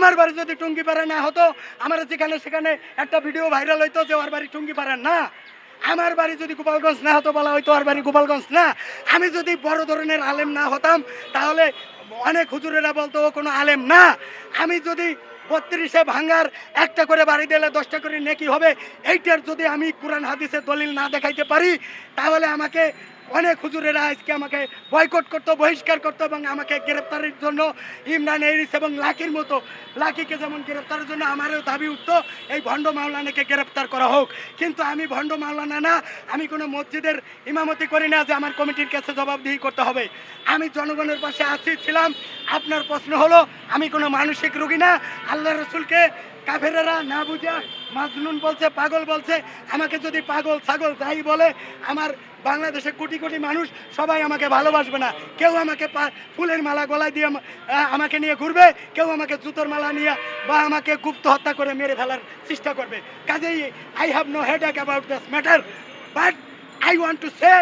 আমার বাড়ি যদি টুঙ্গি পাড়া না হতো, আমার যেখানে সেখানে একটা ভিডিও ভাইরাল হইতো যে ওর বাড়ি টুঙ্গি পাড়া না। আমার বাড়ি যদি গোপালগঞ্জ না হতো বলা হয়তো ওর বাড়ি গোপালগঞ্জ না। আমি যদি বড় ধরনের আলেম না হতাম, তাহলে অনেক হুজুরেরা বলতো কোনো আলেম না। আমি যদি বত্রিশে ভাঙ্গার একটা করে বাড়ি দিলে দশটা করে নেকি হবে, এইটার যদি আমি কোরআন হাদিসের দলিল না দেখাইতে পারি, তাহলে আমাকে অনেক হুজুরেরা আজকে আমাকে বয়কট করতো, বহিষ্কার করতো এবং আমাকে গ্রেপ্তারের জন্য ইমরান এরিস এবং লাকির মতো, লাকিকে যেমন গ্রেপ্তারের জন্য আমারও দাবি উঠতো, এই ভণ্ড মাওলানাকে গ্রেপ্তার করা হোক। কিন্তু আমি ভণ্ড মাওলানা না, আমি কোনো মসজিদের ইমামতি করি না যে আমার কমিটির কাছে জবাবদিহি করতে হবে। আমি জনগণের পাশে আসি ছিলাম। আপনার প্রশ্ন হলো, আমি কোনো মানসিক রুগী না? আল্লাহ রসুলকে কাফেরেরা না বুঝা মাজনুন বলছে, পাগল বলছে, আমাকে যদি পাগল ছাগল যাই বলে, আমার বাংলাদেশে কোটি কোটি মানুষ, সবাই আমাকে ভালোবাসবে না। কেউ আমাকে ফুলের মালা গলায় দিয়ে আমাকে নিয়ে ঘুরবে, কেউ আমাকে জুতোর মালা নিয়ে বা আমাকে গুপ্ত হত্যা করে মেরে ফেলার চেষ্টা করবে। কাজেই I have no headache about this matter but I want to say